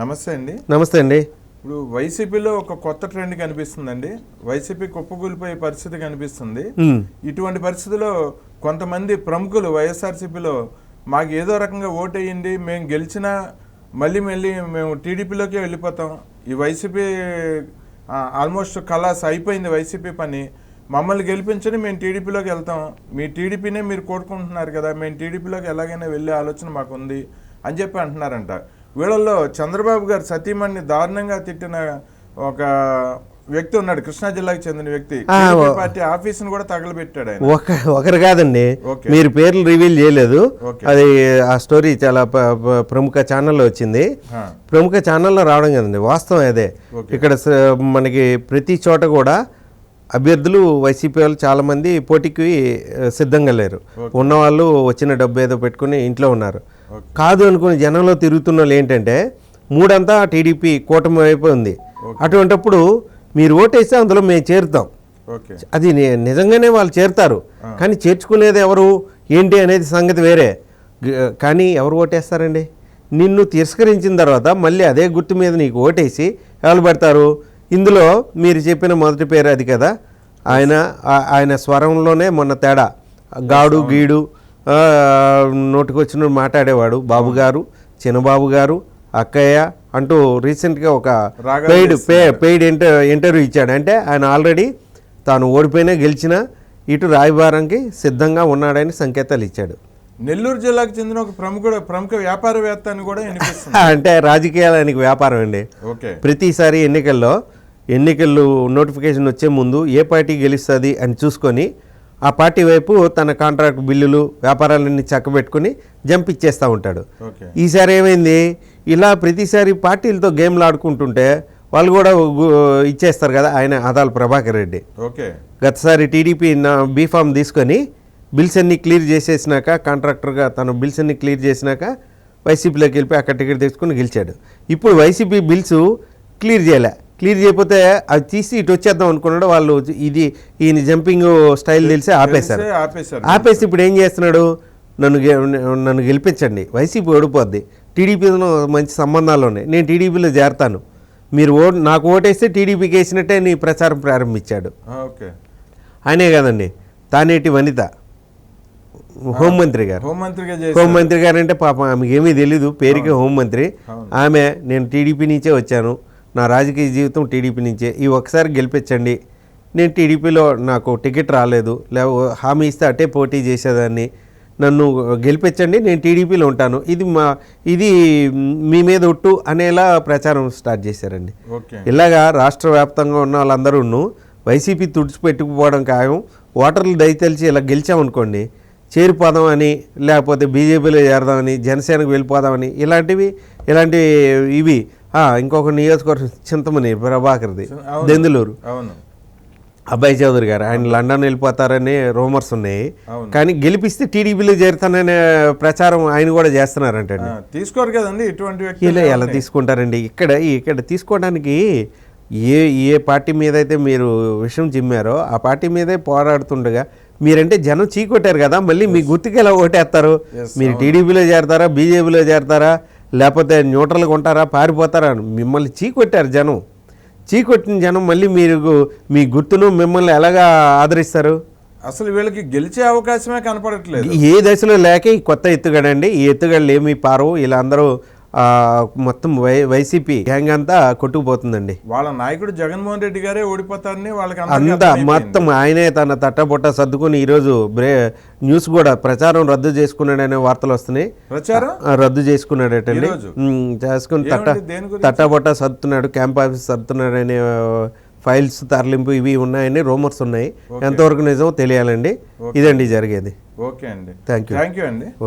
నమస్తే అండి. నమస్తే అండి. ఇప్పుడు వైసీపీలో ఒక కొత్త ట్రెండ్ కనిపిస్తుందండి. వైసీపీ కుప్పకూలిపోయే పరిస్థితి కనిపిస్తుంది. ఇటువంటి పరిస్థితిలో కొంతమంది ప్రముఖులు వైఎస్ఆర్సీపీలో మాకు ఏదో రకంగా ఓటేయండి మేము గెలిచినా మళ్ళీ మళ్ళీ మేము టీడీపీలోకే వెళ్ళిపోతాం. ఈ వైసీపీ ఆల్మోస్ట్ కలాస్ అయిపోయింది వైసీపీ పని. మమ్మల్ని గెలిపించని మేము టీడీపీలోకి వెళ్తాం. మీ టీడీపీనే మీరు కోరుకుంటున్నారు కదా మేము టీడీపీలోకి ఎలాగైనా వెళ్ళే ఆలోచన మాకుంది అని చెప్పి అంటున్నారంట. వీళ్ళల్లో చంద్రబాబు గారు సతీమణ్ణి దారుణంగా తిట్టిన ఒక వ్యక్తి ఉన్నాడు కృష్ణా జిల్లాకు చెందిన వ్యక్తి పార్టీ ఆఫీసును కూడా తగలబెట్టాడు ఆయన ఒక ఒకరు కాదండి. మీరు పేర్లు రివీల్ చేయలేదు. అది ఆ స్టోరీ చాలా ప్రముఖ ఛానల్లో వచ్చింది ప్రముఖ ఛానల్లో రావడం కదండి వాస్తవం అదే. ఇక్కడ మనకి ప్రతి చోట కూడా అభ్యర్థులు వైసీపీ వాళ్ళు చాలా మంది పోటీకి సిద్ధంగా లేరు ఉన్నవాళ్ళు వచ్చిన డబ్బు ఏదో పెట్టుకుని ఇంట్లో ఉన్నారు. కాదు అనుకుని జనంలో తిరుగుతున్న వాళ్ళు ఏంటంటే మూడంతా టీడీపీ కూటమి వైపు ఉంది. అటువంటప్పుడు మీరు ఓటేస్తే అందులో మేము చేరుతాం. అది నిజంగానే వాళ్ళు చేరుతారు. కానీ చేర్చుకునేది ఎవరు? ఏంటి అనేది సంగతి వేరే. కానీ ఎవరు ఓటేస్తారండి? నిన్ను తిరస్కరించిన తర్వాత మళ్ళీ అదే గుర్తు మీద నీకు ఓటేసి ఎవరు పెడతారు? ఇందులో మీరు చెప్పిన మొదటి పేరు అది కదా? ఆయన ఆయన స్వరంలోనే మొన్న తేడా. గాడు గీడు నోటికొచ్చిన మాట్లాడేవాడు. బాబు గారు చిన్నబాబు గారు అక్కయ్య అంటూ రీసెంట్గా ఒక paid pay paid inter interview ఇచ్చాడు. అంటే ఆయన ఆల్రెడీ తాను ఓడిపోయినా గెలిచినా ఇటు రాయబారంకి సిద్ధంగా ఉన్నాడని సంకేతాలు ఇచ్చాడు. నెల్లూరు జిల్లాకు చెందిన ఒక ప్రముఖుడు ప్రముఖ వ్యాపారవేత్త అని కూడా అంటే రాజకీయాలనికి వ్యాపారం అండి. ఓకే. ప్రతిసారి ఎన్నికల్లో ఎన్నికలు నోటిఫికేషన్ వచ్చే ముందు ఏ పార్టీ గెలుస్తుంది అని చూసుకొని ఆ పార్టీ వైపు తన కాంట్రాక్ట్ బిల్లులు వ్యాపారాలన్నీ చక్కబెట్టుకుని జంప్ ఇచ్చేస్తూ ఉంటాడు. ఈసారి ఏమైంది? ఇలా ప్రతిసారి పార్టీలతో గేమ్లు ఆడుకుంటుంటే వాళ్ళు కూడా ఇచ్చేస్తారు కదా ఆయన ఆదాల ప్రభాకర్ రెడ్డి. ఓకే. గతసారి టీడీపీ నా బీఫామ్ తీసుకొని బిల్స్ అన్ని క్లియర్ చేసేసినాక కాంట్రాక్టర్గా తను బిల్స్ అన్ని క్లియర్ చేసినాక వైసీపీలోకి వెళ్ళిపోయి అక్కడ టికెట్ తెచ్చుకుని గెలిచాడు. ఇప్పుడు వైసీపీ బిల్స్ క్లియర్ చేయలే. క్లియర్ చేయకపోతే అది తీసి ఇటు వచ్చేద్దాం అనుకున్నాడు. వాళ్ళు ఇది ఈయన జంపింగ్ స్టైల్ తెలిసి ఆపేశారు. ఆపేసి ఇప్పుడు ఏం చేస్తున్నాడు? నన్ను నన్ను గెలిపించండి. వైసీపీ ఓడిపోద్ది. టీడీపీలో మంచి సంబంధాలు ఉన్నాయి. నేను టీడీపీలో చేరతాను. మీరు ఓ నాకు ఓటేస్తే టీడీపీకి వేసినట్టే నీ ప్రచారం ప్రారంభించాడు. ఆయనే కదండి. తానేటి వనిత. హోంమంత్రి గారు. హోంమంత్రి గారు అంటే పాపం ఆమెకి ఏమీ తెలీదు. పేరుకి హోంమంత్రి. ఆమె నేను టీడీపీ నుంచే వచ్చాను. నా రాజకీయ జీవితం టీడీపీ నుంచే. ఈ ఒకసారి గెలిపించండి. నేను టీడీపీలో నాకు టికెట్ రాలేదు. లేవ హామీ ఇస్తే అటే పోటీ చేసేదాన్ని. నన్ను గెలిపించండి నేను టీడీపీలో ఉంటాను. ఇది మా ఇది మీ మీద ఒట్టు అనేలా ప్రచారం స్టార్ట్ చేశారండి. ఇలాగా రాష్ట్ర వ్యాప్తంగా ఉన్న వాళ్ళందరూ వైసీపీ తుడిచిపెట్టుకుపోవడం ఖాయం. ఓటర్లు దయతలిచి ఇలా గెలిచామనుకోండి చేరిపోదామని అని లేకపోతే బీజేపీలో చేరదామని జనసేనకు వెళ్ళిపోదామని ఇలాంటివి ఇలాంటి ఇవి ఇంకొక నియోజకవర్గం చింతమని ప్రభాకర్ది. దెందులూరు. అవును. అబ్బాయి చౌదరి గారు ఆయన లండన్ వెళ్ళిపోతారని రూమర్స్ ఉన్నాయి. కానీ గెలిపిస్తే టీడీపీలో చేరుతాననే ప్రచారం ఆయన కూడా చేస్తున్నారంటండి. ఆ, తీసుకోరు కదండి ఇటువంటి ఇలా ఎలా తీసుకుంటారండి. ఇక్కడ ఇక్కడ తీసుకోవడానికి ఏ ఏ పార్టీ మీద అయితే మీరు విషయం చిమ్మారో ఆ పార్టీ మీదే పోరాడుతుండగా మీరంటే జనం చీకొట్టారు కదా మళ్ళీ మీ గుర్తుకి ఎలా ఓటేస్తారు? మీరు టీడీపీలో చేరతారా బీజేపీలో చేరతారా? లేకపోతే న్యూట్రల్గా ఉంటారా? పారిపోతారా? అని మిమ్మల్ని చీకొట్టారు జనం. చీకొట్టిన జనం మళ్ళీ మీరు మీ గుర్తును మిమ్మల్ని ఎలాగా ఆదరిస్తారు? అసలు వీళ్ళకి గెలిచే అవకాశమే కనపడట్లేదు. ఏ దశలో లేక ఈ కొత్త ఎత్తుగడండి. ఈ ఎత్తుగడలు ఏమీ పారవు. ఇలా అందరూ ఆ, మొత్తం వై వైసీపీ గ్యాంగ్ అంతా కొట్టుకుపోతుందండి. వాళ్ళ నాయకుడు జగన్మోహన్ రెడ్డి గారే ఓడిపోతారని వాళ్ళకి అంతా. మొత్తం ఆయనే తన తట్టబొట్ట సర్దుకుని ఈరోజు బ్రే న్యూస్ కూడా ప్రచారం రద్దు చేసుకున్నాడనే వార్తలు వస్తున్నాయి. ప్రచారం? రద్దు చేసుకున్నాడటండి. చేసుకుని తట్ట? తట్టబొట్ట సర్దుతున్నాడు క్యాంప్ ఆఫీస్ సర్దుతున్నాడనే ఫైల్స్ తరలింపు ఇవి ఉన్నాయని రూమర్స్ ఉన్నాయి. ఎంతవరకు నిజమో తెలియాలండి. ఇదండి జరిగేది. ఓకే అండి. థ్యాంక్ యూ థ్యాంక్ యూ అండి.